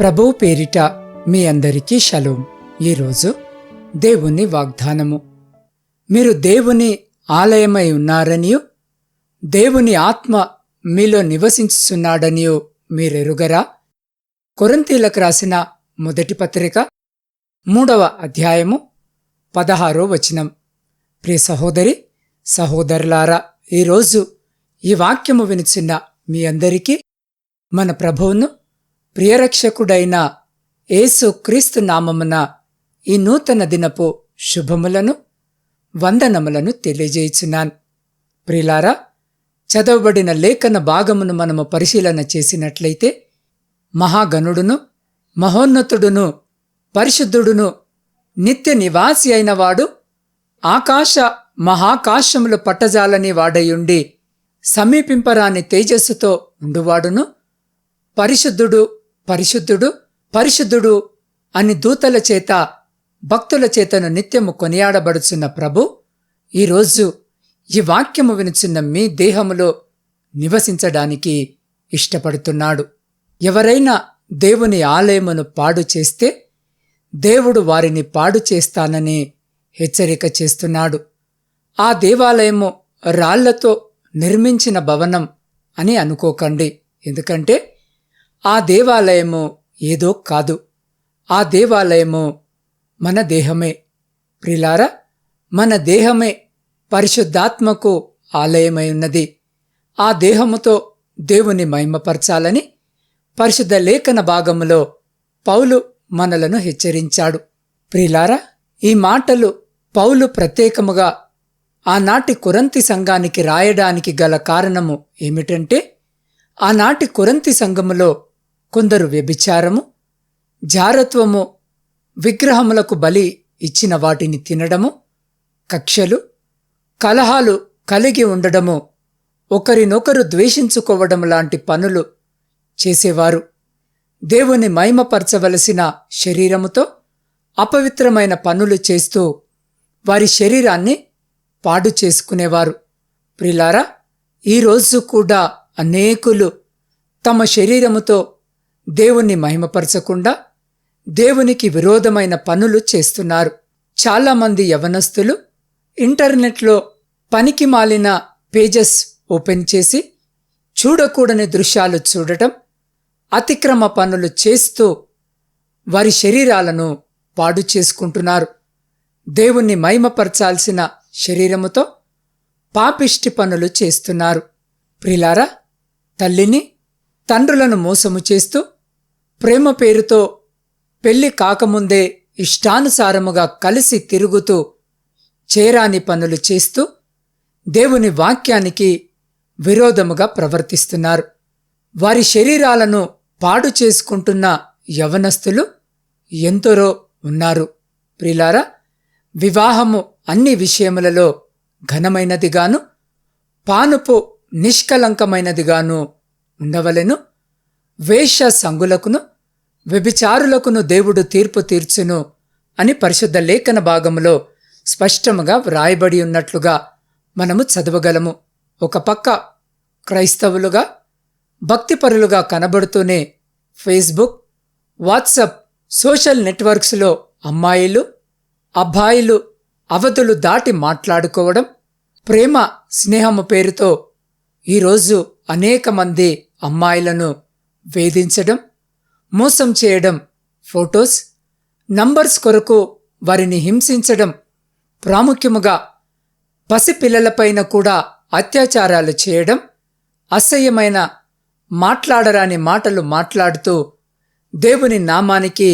ప్రభువు పేరిట మీ అందరికీ షలోం. ఈరోజు దేవుని వాగ్దానము. మీరు దేవుని ఆలయమై ఉన్నారనియు దేవుని ఆత్మ మీలో నివసించుచున్నాడనియు మీరెరుగరా? కొరంతీలకు రాసిన మొదటి పత్రిక మూడవ అధ్యాయము పదహారో వచనం. ప్రియ సహోదరి సహోదరులారా ఈరోజు ఈ వాక్యము వినిచిన్న మీ అందరికీ మన ప్రభువును ప్రియరక్షకుడైన యేసు క్రీస్తు నామమున ఈ నూతన దినపు శుభములను వందనములను తెలియజేయుచున్నాను. ప్రిలారా చదవబడిన లేఖన భాగమును మనము పరిశీలన చేసినట్లయితే మహాగణుడును మహోన్నతుడును పరిశుద్ధుడును నిత్య నివాసి అయినవాడు ఆకాశ మహాకాశములు పట్టజాలని వాడయుండి సమీపింపరాని తేజస్సుతో ఉండువాడును. పరిశుద్ధుడు పరిశుద్ధుడు పరిశుద్ధుడు అని దూతల చేత భక్తుల చేతను నిత్యము కొనియాడబడుచున్న ప్రభు ఈరోజు ఈ వాక్యము వినుచున్న మీ దేహములో నివసించడానికి ఇష్టపడుతున్నాడు. ఎవరైనా దేవుని ఆలయమును పాడు చేస్తే దేవుడు వారిని పాడు చేస్తానని హెచ్చరిక చేస్తున్నాడు. ఆ దేవాలయము రాళ్ళతో నిర్మించిన భవనం అని అనుకోకండి. ఎందుకంటే ఆ దేవాలయము ఏదో కాదు. ఆ దేవాలయము మన దేహమే. ప్రిలారా మన దేహమే పరిశుద్ధాత్మకు ఆలయమై ఉన్నది. ఆ దేహముతో దేవుని మహిమపరచాలని పరిశుద్ధ లేఖన భాగములో పౌలు మనలను హెచ్చరించాడు. ప్రిలారా ఈ మాటలు పౌలు ప్రత్యేకముగా ఆనాటి కురంతి సంఘానికి రాయడానికి గల కారణము ఏమిటంటే ఆనాటి కురంతి సంఘములో కొందరు వ్యభిచారము జారత్వము విగ్రహములకు బలి ఇచ్చిన వాటిని తినడము కక్షలు కలహాలు కలిగి ఉండడము ఒకరినొకరు ద్వేషించుకోవడం లాంటి పనులు చేసేవారు. దేవుని మహిమపరచవలసిన శరీరముతో అపవిత్రమైన పనులు చేస్తూ వారి శరీరాన్ని పాడు చేసుకునేవారు. ప్రిలారా ఈరోజు కూడా అనేకులు తమ శరీరముతో దేవుణ్ణి మహిమపరచకుండా దేవునికి విరోధమైన పనులు చేస్తున్నారు. చాలామంది యవనస్తులు ఇంటర్నెట్లో పనికి మాలిన పేజెస్ ఓపెన్ చేసి చూడకూడని దృశ్యాలు చూడటం అతిక్రమ పనులు చేస్తూ వారి శరీరాలను పాడు చేసుకుంటున్నారు. దేవుణ్ణి మహిమపరచాల్సిన శరీరముతో పాపిష్టి పనులు చేస్తున్నారు. ప్రిలారా తల్లిని తండ్రులను మోసము చేస్తూ ప్రేమ పేరుతో పెళ్ళి కాకముందే ఇష్టానుసారముగా కలిసి తిరుగుతూ చేరాని పనులు చేస్తూ దేవుని వాక్యానికి విరోధముగా ప్రవర్తిస్తున్నారు. వారి శరీరాలను పాడు చేసుకుంటున్న యవనస్తులు ఎంతరో ఉన్నారు. ప్రిలారా వివాహము అన్ని విషయములలో ఘనమైనదిగాను పానుపు నిష్కలంకమైనదిగాను ఉండవలెను. వేష సంగులకును వ్యభిచారులకును దేవుడు తీర్పు తీర్చును అని పరిశుద్ధ లేఖన భాగములో స్పష్టముగా వ్రాయబడి ఉన్నట్లుగా మనము చదవగలము. ఒక పక్క క్రైస్తవులుగా భక్తిపరులుగా కనబడుతూనే ఫేస్బుక్ వాట్సప్ సోషల్ నెట్వర్క్స్లో అమ్మాయిలు అబ్బాయిలు అవధులు దాటి మాట్లాడుకోవడం ప్రేమ స్నేహము పేరుతో ఈరోజు అనేక మంది అమ్మాయిలను వేధించడం మోసం చేయడం ఫొటోస్ నంబర్స్ కొరకు వారిని హింసించడం ప్రాముఖ్యముగా పసిపిల్లలపైన కూడా అత్యాచారాలు చేయడం అసహ్యమైన మాట్లాడరాని మాటలు మాట్లాడుతూ దేవుని నామానికి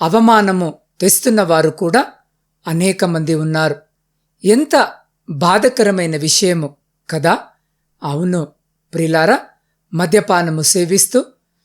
అవమానము తెస్తున్నవారు కూడా అనేక మంది ఉన్నారు. ఎంత బాధకరమైన విషయము కదా! అవును ప్రిలారా మద్యపానము సేవిస్తూ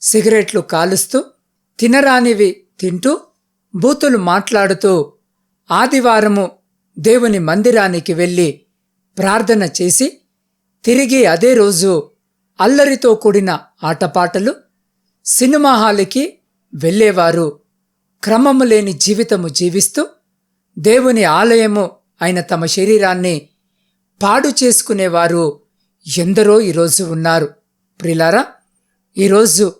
సిగరెట్లు కాలుస్తూ తినరానివి తింటూ బూతులు మాట్లాడుతూ ఆదివారము దేవుని మందిరానికి వెళ్ళి ప్రార్థన చేసి తిరిగి అదే రోజు అల్లరితో కూడిన ఆటపాటలు సినిమా హాలికి వెళ్ళేవారు. క్రమము లేని జీవితము జీవిస్తూ దేవుని ఆలయము అయిన తమ శరీరాన్ని పాడు చేసుకునేవారు ఎందరో ఈరోజు ఉన్నారు. ప్రిలారా ఈరోజు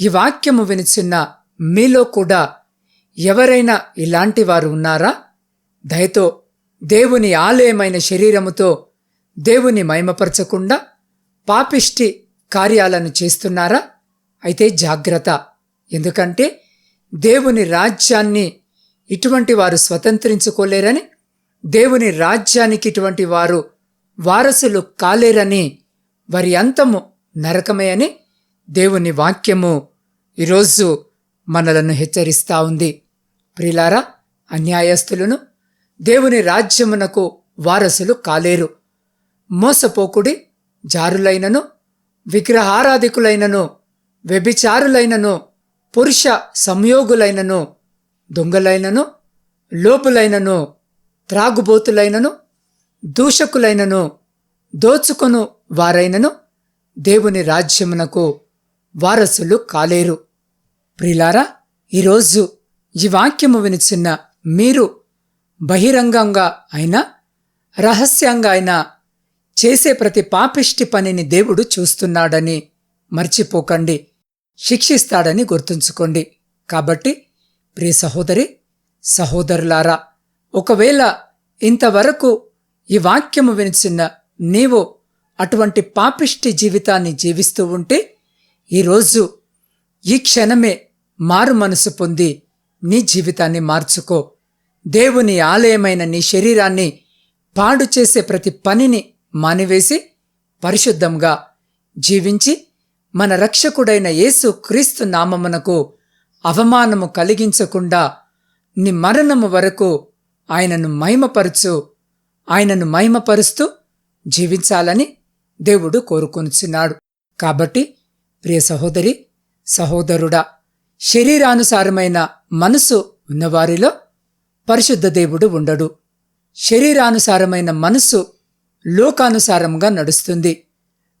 ఈ వాక్యము వినిచిన్న మీలో కూడా ఎవరైనా ఇలాంటి వారు ఉన్నారా? దయతో దేవుని ఆలయమైన శరీరముతో దేవుని మైమపరచకుండా పాపిష్టి కార్యాలను చేస్తున్నారా? అయితే జాగ్రత్త. ఎందుకంటే దేవుని రాజ్యాన్ని ఇటువంటి వారు స్వతంత్రించుకోలేరని దేవుని రాజ్యానికి ఇటువంటి వారు వారసులు కాలేరని వారి అంతము నరకమే అని దేవుని వాక్యము ఈరోజు మనలను హెచ్చరిస్తా ఉంది. ప్రిలారా అన్యాయస్తులను దేవుని రాజ్యమునకు వారసులు కాలేరు. మోసపోకుడి జారులైనను విగ్రహారాధికులైనను వ్యభిచారులైనను పురుష సంయోగులైనను దొంగలైనను లోపులైనను త్రాగుబోతులైనను దూషకులైనను దోచుకొను వారైనను దేవుని రాజ్యమునకు వారసులు కాలేరు. ప్రిలారా ఈరోజు ఈ వాక్యము వినిచిన్న మీరు బహిరంగంగా అయినా రహస్యంగా అయినా చేసే ప్రతి పాపిష్టి పనిని దేవుడు చూస్తున్నాడని మర్చిపోకండి. శిక్షిస్తాడని గుర్తుంచుకోండి. కాబట్టి ప్రియ సహోదరి సహోదరులారా ఒకవేళ ఇంతవరకు ఈ వాక్యము వినిచిన్న నీవు అటువంటి పాపిష్టి జీవితాన్ని జీవిస్తూ ఉంటే ఈరోజు ఈ క్షణమే మారు మనసు పొంది నీ జీవితాన్ని మార్చుకో. దేవుని ఆలయమైన నీ శరీరాన్ని పాడు చేసే ప్రతి పనిని మానివేసి పరిశుద్ధంగా జీవించి మన రక్షకుడైన యేసు క్రీస్తు నామమునకు అవమానము కలిగించకుండా నీ మరణము వరకు ఆయనను మహిమపరచు ఆయనను మహిమపరుస్తూ జీవించాలని దేవుడు కోరుకొనుచున్నాడు. కాబట్టి ప్రియ సహోదరి సహోదరుడా శరీరానుసారమైన మనసు ఉన్నవారిలో పరిశుద్ధ దేవుడు ఉండడు. శరీరానుసారమైన మనస్సు లోకానుసారంగా నడుస్తుంది.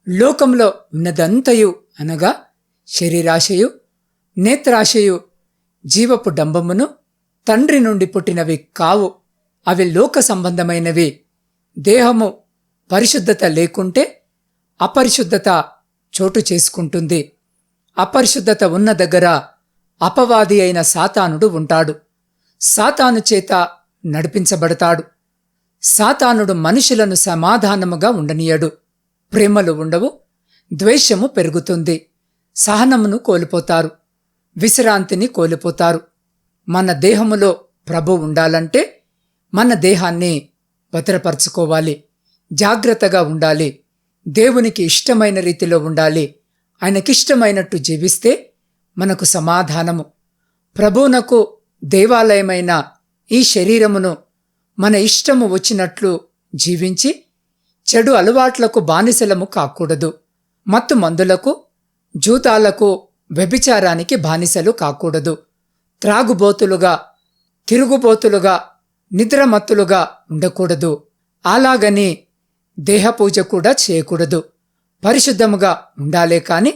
లోకంలో ఉన్నదంతయు అనగా శరీరాశయు నేత్రాశయు జీవపు డంబమును తండ్రి నుండి పుట్టినవి కావు. అవి లోక సంబంధమైనవి. దేహము పరిశుద్ధత లేకుంటే అపరిశుద్ధత చోటు చేసుకుంటుంది. అపరిశుద్ధత ఉన్న దగ్గర అపవాది అయిన సాతానుడు ఉంటాడు. సాతాను చేత నడిపించబడతాడు. సాతానుడు మనుషులను సమాధానముగా ఉండనీయడు. ప్రేమలు ఉండవు ద్వేషము పెరుగుతుంది. సహనమును కోల్పోతారు విశ్రాంతిని కోల్పోతారు. మన దేహములో ప్రభు ఉండాలంటే మన దేహాన్ని భద్రపరచుకోవాలి జాగ్రత్తగా ఉండాలి. దేవునికి ఇష్టమైన రీతిలో ఉండాలి. ఆయనకిష్టమైనట్టు జీవిస్తే మనకు సమాధానము. ప్రభువునకు దేవాలయమైన ఈ శరీరమును మన ఇష్టము వచ్చినట్లు జీవించి చెడు అలవాట్లకు బానిసలము కాకూడదు. మత్తు మందులకు జూతాలకు వ్యభిచారానికి బానిసలు కాకూడదు. త్రాగుబోతులుగా తిరుగుబోతులుగా నిద్రమత్తులుగా ఉండకూడదు. అలాగని దేహపూజ కూడా చేయకూడదు. పరిశుద్ధముగా ఉండాలే కాని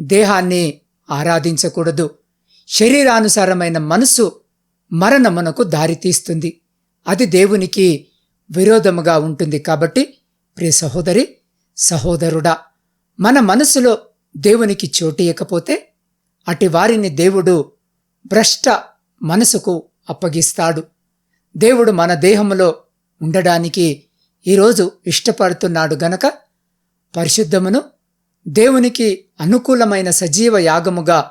దేహాన్ని ఆరాధించకూడదు. శరీరానుసారమైన మనసు మరణమునకు దారితీస్తుంది. అది దేవునికి విరోధముగా ఉంటుంది కాబట్టి ప్రియ సహోదరి సహోదరుడా మన మనసులో దేవునికి చోటియకపోతే అటి వారిని దేవుడు భ్రష్ట మనసుకు అప్పగిస్తాడు. దేవుడు మన దేహములో ఉండడానికి ఈరోజు ఇష్టపడుతున్నాడు గనక పరిశుద్ధమును దేవునికి అనుకూలమైన సజీవ యాగముగా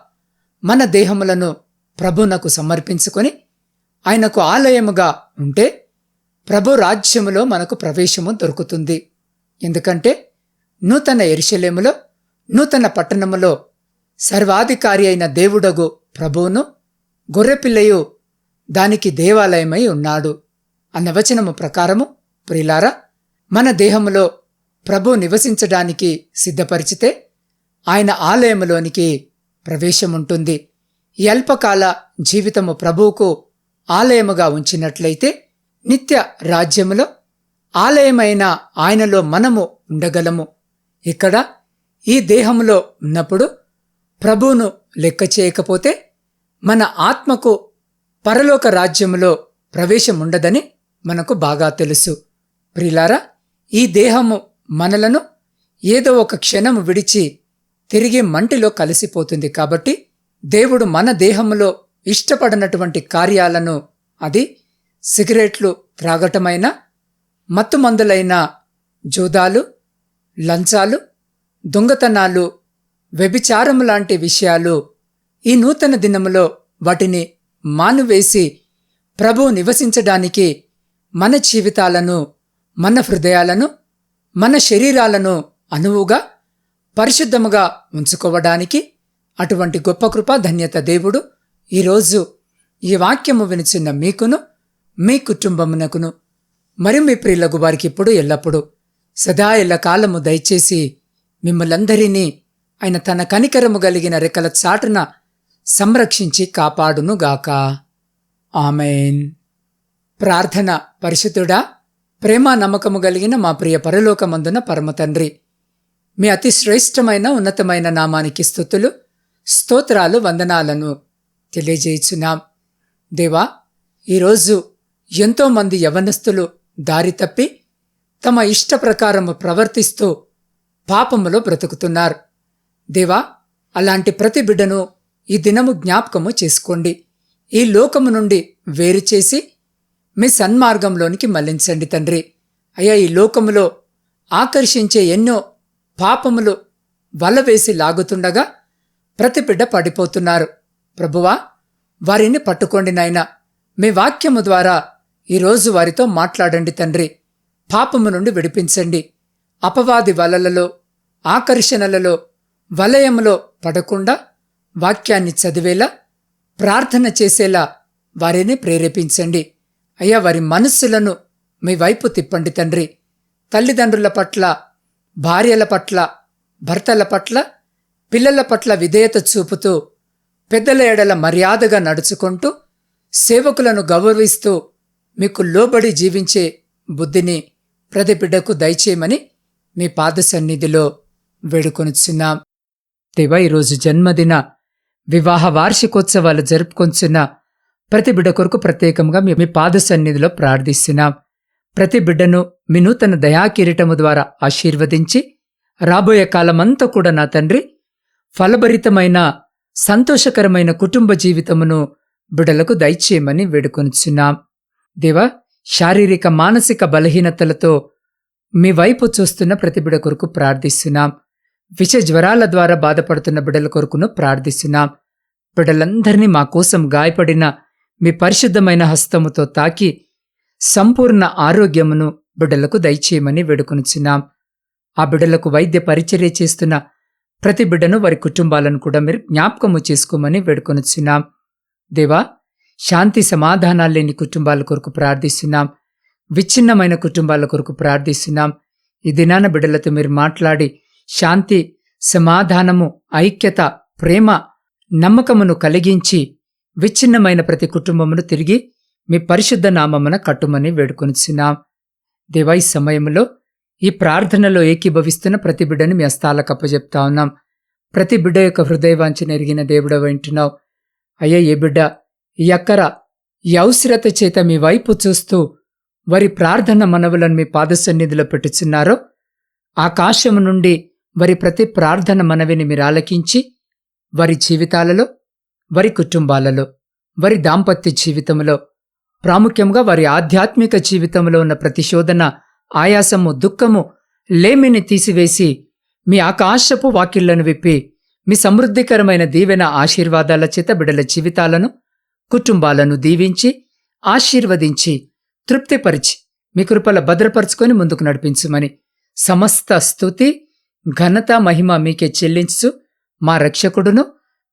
మన దేహములను ప్రభునకు సమర్పించుకొని ఆయనకు ఆలయముగా ఉంటే ప్రభు రాజ్యములో మనకు ప్రవేశము దొరుకుతుంది. ఎందుకంటే నూతన ఎరిశలేములో నూతన పట్టణములో సర్వాధికారి అయిన దేవుడగు ప్రభువును గొర్రెపిల్లయు దానికి దేవాలయమై ఉన్నాడు. అన్న వచనము ప్రకారము ప్రిలారా మన దేహములో ప్రభు నివసించడానికి సిద్ధపరిచితే ఆయన ఆలయములోనికి ప్రవేశముంటుంది. ఈ అల్పకాల జీవితము ప్రభువుకు ఆలయముగా ఉంచినట్లయితే నిత్య రాజ్యములో ఆలయమైన ఆయనలో మనము ఉండగలము. ఇక్కడ ఈ దేహములో ఉన్నప్పుడు ప్రభువును లెక్క చేయకపోతే మన ఆత్మకు పరలోక రాజ్యములో ప్రవేశముండదని మనకు బాగా తెలుసు. ప్రిలారా ఈ దేహము మనలను ఏదో ఒక క్షణము విడిచి తిరిగి మంటిలో కలిసిపోతుంది కాబట్టి దేవుడు మన దేహంలో ఇష్టపడినటువంటి కార్యాలను అది సిగరెట్లు త్రాగటమైన మత్తుమందులైన జూదాలు లంచాలు దొంగతనాలు వ్యభిచారం లాంటి విషయాలు ఈ నూతన దినములో వాటిని మానువేసి ప్రభు నివసించడానికి మన జీవితాలను మన హృదయాలను మన శరీరాలను అనువుగా పరిశుద్ధముగా ఉంచుకోవడానికి అటువంటి గొప్ప కృప ధన్యత దేవుడు ఈరోజు ఈ వాక్యము వినిచిన్న మీకును మీ కుటుంబమునకును మరి మీ ప్రియులకు వారికి ఇప్పుడు ఎల్లప్పుడూ సదా ఎల్ల కాలము దయచేసి మిమ్మలందరినీ ఆయన తన కనికరము కలిగిన రెక్కల చాటున సంరక్షించి కాపాడునుగాక. ఆమెన్. ప్రార్థన పరిశుద్ధుడా ప్రేమ నమ్మకము కలిగిన మా ప్రియ పరలోకమందున పరమతండ్రి. మీ అతి శ్రేష్టమైన ఉన్నతమైన నామానికి స్థుతులు స్తోత్రాలు వందనాలను తెలియజేయుచున్నాం. దేవా ఈరోజు ఎంతోమంది యవనస్తులు దారి తప్పి తమ ఇష్ట ప్రకారము ప్రవర్తిస్తూ పాపములో బ్రతుకుతున్నారు. దేవా అలాంటి ప్రతి బిడ్డను ఈ దినము జ్ఞాపకము చేసుకోండి. ఈ లోకము నుండి వేరు చేసి మీ సన్మార్గంలోనికి మళ్ళించండి తండ్రి. అయ్యా ఈ లోకములో ఆకర్షించే ఎన్నో పాపములు వల వేసి లాగుతుండగా ప్రతి బిడ్డ పడిపోతున్నారు. ప్రభువా వారిని పట్టుకోండి నాయనా. మీ వాక్యము ద్వారా ఈరోజు వారితో మాట్లాడండి తండ్రి. పాపము నుండి విడిపించండి. అపవాది వలలలో ఆకర్షణలలో వలయములో పడకుండా వాక్యాన్ని చదివేలా ప్రార్థన చేసేలా వారిని ప్రేరేపించండి. అయ్యా వారి మనస్సులను మీ వైపు తిప్పండి తండ్రి. తల్లిదండ్రుల పట్ల భార్యల పట్ల భర్తల పట్ల పిల్లల పట్ల విధేయత చూపుతూ పెద్దల ఎడల మర్యాదగా నడుచుకుంటూ సేవకులను గౌరవిస్తూ మీకు లోబడి జీవించే బుద్ధిని ప్రతి బిడ్డకు దయచేయమని మీ పాద సన్నిధిలో వేడుకొనుచున్నాం. దేవా ఈరోజు జన్మదిన వివాహ వార్షికోత్సవాలు జరుపుకొంచున్న ప్రతి బిడ్డ కొరకు ప్రత్యేకంగా మీ పాద సన్నిధిలో ప్రార్థిస్తున్నాం. ప్రతి బిడ్డను మీ నూతన దయాకిరీటము ద్వారా ఆశీర్వదించి రాబోయే కాలమంతా కూడా నా తండ్రి ఫలభరితమైన సంతోషకరమైన కుటుంబ జీవితమును బిడలకు దయచేయమని వేడుకొనిచున్నాం. దేవా శారీరక మానసిక బలహీనతలతో మీ వైపు చూస్తున్న ప్రతి బిడ కొరకు ప్రార్థిస్తున్నాం. విష జ్వరాల ద్వారా బాధపడుతున్న బిడల కొరకును ప్రార్థిస్తున్నాం. బిడలందరినీ మా కోసం గాయపడిన మీ పరిశుద్ధమైన హస్తముతో తాకి సంపూర్ణ ఆరోగ్యమును బిడ్డలకు దయచేయమని వేడుకొనిచున్నాం. ఆ బిడ్డలకు వైద్య పరిచర్య చేస్తున్న ప్రతి బిడ్డను వారి కుటుంబాలను కూడా మీరు జ్ఞాపకము చేసుకోమని వేడుకొనిచున్నాం. దేవా శాంతి సమాధానాలు లేని కుటుంబాల కొరకు ప్రార్థిస్తున్నాం. విచ్ఛిన్నమైన కుటుంబాల కొరకు ప్రార్థిస్తున్నాం. ఈ దినాన బిడ్డలతో మీరు మాట్లాడి శాంతి సమాధానము ఐక్యత ప్రేమ నమ్మకమును కలిగించి విచ్ఛిన్నమైన ప్రతి కుటుంబమును తిరిగి మీ పరిశుద్ధ నామమున కట్టుమని వేడుకొనిచున్నాం. దేవా ఈ సమయంలో ఈ ప్రార్థనలో ఏకీభవిస్తున్న ప్రతి బిడ్డను మీ అస్తాలకు అప్పజెప్తా ఉన్నాం. ప్రతి బిడ్డ యొక్క హృదయవాంఛన ఎరిగిన దేవుడ వింటున్నావు. అయ్యా ఏ బిడ్డ ఈ అక్కర ఈ అవసరత చేత మీ వైపు చూస్తూ వారి ప్రార్థన మనవులను మీ పాద సన్నిధిలో పెట్టుచున్నారో ఆకాశము నుండి వారి ప్రతి ప్రార్థన మనవిని మీరు ఆలకించి వారి జీవితాలలో వారి కుటుంబాలలో వారి దాంపత్య జీవితంలో ప్రాముఖ్యంగా వారి ఆధ్యాత్మిక జీవితంలో ఉన్న ప్రతిశోధన ఆయాసము దుఃఖము లేమిని తీసివేసి మీ ఆకాశపు వాకిళ్ళను విప్పి మీ సమృద్ధికరమైన దీవెన ఆశీర్వాదాల చేత బిడల జీవితాలను కుటుంబాలను దీవించి ఆశీర్వదించి తృప్తిపరిచి మీ కృపల భద్రపరుచుకొని ముందుకు నడిపించుమని సమస్త స్థుతి ఘనత మహిమ మీకే చెల్లించు మా రక్షకుడును